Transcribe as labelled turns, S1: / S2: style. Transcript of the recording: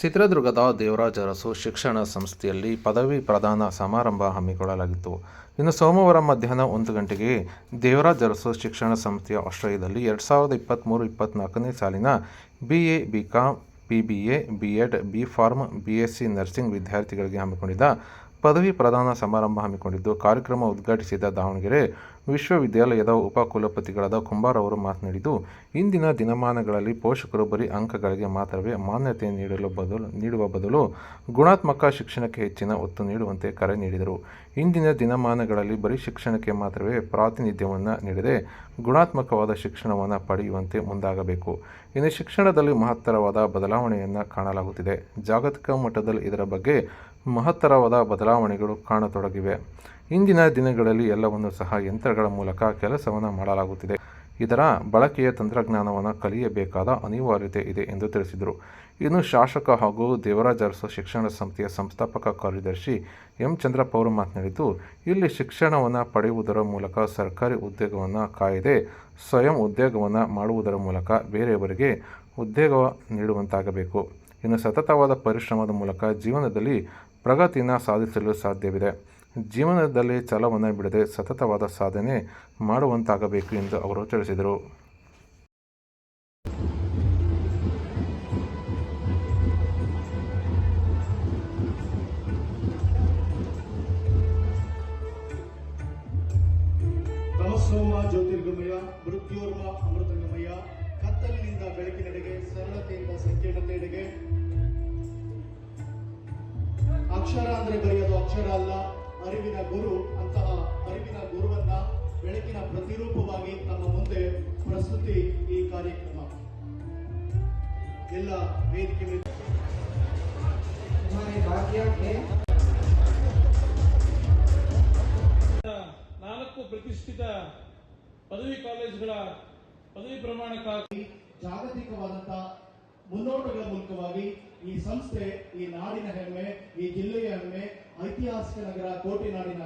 S1: ಚಿತ್ರದುರ್ಗದ ದೇವರಾಜ ಅರಸು ಶಿಕ್ಷಣ ಸಂಸ್ಥೆಯಲ್ಲಿ ಪದವಿ ಪ್ರದಾನ ಸಮಾರಂಭ ಹಮ್ಮಿಕೊಳ್ಳಲಾಗಿತ್ತು. ಇನ್ನು ಸೋಮವಾರ ಮಧ್ಯಾಹ್ನ ಒಂದು ಗಂಟೆಗೆ ದೇವರಾಜ ಅರಸು ಶಿಕ್ಷಣ ಸಂಸ್ಥೆಯ ಆಶ್ರಯದಲ್ಲಿ ಎರಡು ಸಾವಿರದ ಇಪ್ಪತ್ತ್ಮೂರು ಇಪ್ಪತ್ತ್ನಾಲ್ಕನೇ ಸಾಲಿನ B A B com P B A B ed B pharm B S C nursing ವಿದ್ಯಾರ್ಥಿಗಳಿಗೆ ಹಮ್ಮಿಕೊಂಡಿದ್ದ ಪದವಿ ಪ್ರದಾನ ಸಮಾರಂಭ ಹಮ್ಮಿಕೊಂಡಿದ್ದು ಕಾರ್ಯಕ್ರಮ ಉದ್ಘಾಟಿಸಿದ ದಾವಣಗೆರೆ ವಿಶ್ವವಿದ್ಯಾಲಯದ ಉಪಕುಲಪತಿಗಳಾದ ಕುಂಬಾರ್ ಅವರು ಮಾತನಾಡಿದ್ದು, ಇಂದಿನ ದಿನಮಾನಗಳಲ್ಲಿ ಪೋಷಕರು ಬರೀ ಅಂಕಗಳಿಗೆ ಮಾತ್ರವೇ ಮಾನ್ಯತೆ ನೀಡಲು ಬದಲು, ನೀಡುವ ಬದಲು ಗುಣಾತ್ಮಕ ಶಿಕ್ಷಣಕ್ಕೆ ಹೆಚ್ಚಿನ ಒತ್ತು ನೀಡುವಂತೆ ಕರೆ ನೀಡಿದರು. ಇಂದಿನ ದಿನಮಾನಗಳಲ್ಲಿ ಬರೀ ಶಿಕ್ಷಣಕ್ಕೆ ಮಾತ್ರವೇ ಪ್ರಾತಿನಿಧ್ಯವನ್ನು ನೀಡದೆ ಗುಣಾತ್ಮಕವಾದ ಶಿಕ್ಷಣವನ್ನು ಪಡೆಯುವಂತೆ ಮುಂದಾಗಬೇಕು. ಇನ್ನು ಶಿಕ್ಷಣದಲ್ಲಿ ಮಹತ್ತರವಾದ ಬದಲಾವಣೆಯನ್ನು ಕಾಣಲಾಗುತ್ತಿದೆ. ಜಾಗತಿಕ ಮಟ್ಟದಲ್ಲಿ ಇದರ ಬಗ್ಗೆ ಮಹತ್ತರವಾದ ಬದಲಾವಣೆಗಳು ಕಾಣತೊಡಗಿವೆ. ಇಂದಿನ ದಿನಗಳಲ್ಲಿ ಎಲ್ಲವನ್ನು ಸಹ ಯಂತ್ರಗಳ ಮೂಲಕ ಕೆಲಸವನ್ನು ಮಾಡಲಾಗುತ್ತಿದೆ. ಇದರ ಬಳಕೆಯ ತಂತ್ರಜ್ಞಾನವನ್ನು ಕಲಿಯಬೇಕಾದ ಅನಿವಾರ್ಯತೆ ಇದೆ ಎಂದು ತಿಳಿಸಿದರು. ಇನ್ನು ಶಾಸಕ ಹಾಗೂ ದೇವರಾಜ ಅರಸು ಶಿಕ್ಷಣ ಸಂಸ್ಥೆಯ ಸಂಸ್ಥಾಪಕ ಕಾರ್ಯದರ್ಶಿ ಎಂ. ಚಂದ್ರಪ್ಪ ಅವರು ಮಾತನಾಡಿದ್ದು, ಇಲ್ಲಿ ಶಿಕ್ಷಣವನ್ನು ಪಡೆಯುವುದರ ಮೂಲಕ ಸರ್ಕಾರಿ ಉದ್ಯೋಗವನ್ನು ಕಾಯದೆ ಸ್ವಯಂ ಉದ್ಯೋಗವನ್ನು ಮಾಡುವುದರ ಮೂಲಕ ಬೇರೆಯವರಿಗೆ ಉದ್ಯೋಗ ನೀಡುವಂತಾಗಬೇಕು. ಇನ್ನು ಸತತವಾದ ಪರಿಶ್ರಮದ ಮೂಲಕ ಜೀವನದಲ್ಲಿ ಪ್ರಗತಿಯನ್ನು ಸಾಧಿಸಲು ಸಾಧ್ಯವಿದೆ. ಜೀವನದಲ್ಲಿ ಛಲವನ್ನು ಬಿಡದೆ ಸತತವಾದ ಸಾಧನೆ ಮಾಡುವಂತಾಗಬೇಕು ಎಂದು ಅವರು ತಿಳಿಸಿದರು.
S2: ತಮಸ್ಸೋಮ ಜ್ಯೋತಿರ್ಗಮಯ ಮೃತ್ಯೋರ್ಮ ಅಮೃತಂಗಮಯ, ಕತ್ತಲಿನಿಂದ ಬೆಳಕಿನೆಡೆಗೆ, ಸರಳತೆಯಿಂದ ಸಂಕೀರ್ಣತೆಯೆಡೆಗೆ ಅಕ್ಷರ ಅಲ್ಲ ಅರಿವಿನ ಗುರು ಅಂತಹ ಅರಿವಿನ ಗುರುವನ್ನ ಬೆಳಕಿನ ಪ್ರತಿರೂಪವಾಗಿ ನಮ್ಮ ಮುಂದೆ ಪ್ರಸ್ತುತಿ ಈ ಕಾರ್ಯಕ್ರಮ. ಎಲ್ಲ ವೇದಿಕೆ
S3: ನಾಲ್ಕು ಪ್ರತಿಷ್ಠಿತ ಪದವಿ ಕಾಲೇಜುಗಳ ಪದವಿ ಪ್ರಮಾಣಕ್ಕಾಗಿ
S2: ಜಾಗತಿಕವಾದಂತಹ ಮುನ್ನೋಟಗಳ ಮೂಲಕವಾಗಿ ಈ ಸಂಸ್ಥೆ ಈ ನಾಡಿನ ಹೆಮ್ಮೆ ಈ ಜಿಲ್ಲೆಯ ಹೆಮ್ಮೆ ಐತಿಹಾಸಿಕ ನಗರ ಕೋಟೆನಾಡಿನ